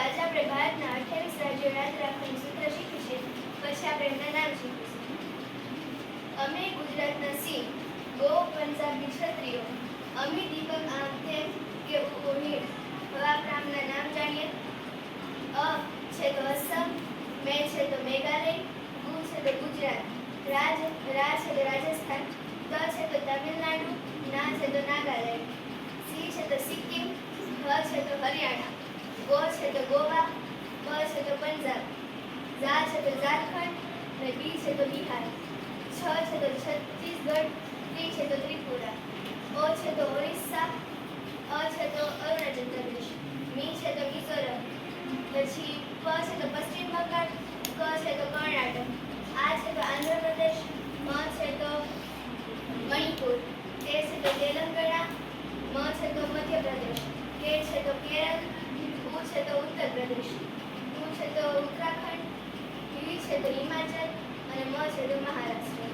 તો આપણે ભારતના અઠ્યાવીસ રાજ્યો યાદ રાખવાનું સૂત્ર શીખીશું પછી આપણે એમના નામ શીખીશું. અમે ગુજરાતના સિંહ, ગો પંજાબી ક્ષત્રિયો. અમે દીપક, આમ કે ઓઢીર હવે આપણે નામ જાણીએ. અ છે તો અસમ, મે છે તો મેઘાલય, ગુ છે તો ગુજરાત. રાજ, રા છે તો રાજસ્થાન. ત છે તો તમિલનાડુ, ના છે તો નાગાલેન્ડ. સી છે તો સિક્કિમ, હ છે તો હરિયાણા. ગો છે તો ગોવા પ છે તો પંજાબ ઝા છે તો ઝારખંડ અને બી છે તો બિહાર છ છે તો છત્તીસગઢ ત્રી છે તો ત્રિપુરા ઓ છે તો ઓરિસ્સા અ છે તો અરુણાચલ પ્રદેશ મી છે તો મિઝોરમ પછી પ છે તો પશ્ચિમ બંગાળ ક છે તો કર્ણાટક આ છે તો આંધ્રપ્રદેશ મ છે તો મણિપુર તે છે તો તેલંગાણા મ છે તો મધ્યપ્રદેશ કે છે તો કેરળ છે તો ઉત્તર પ્રદેશ, ઉ છે તો ઉત્તરાખંડ હિ છે તો હિમાચલ, અને મ છે તો મહારાષ્ટ્ર.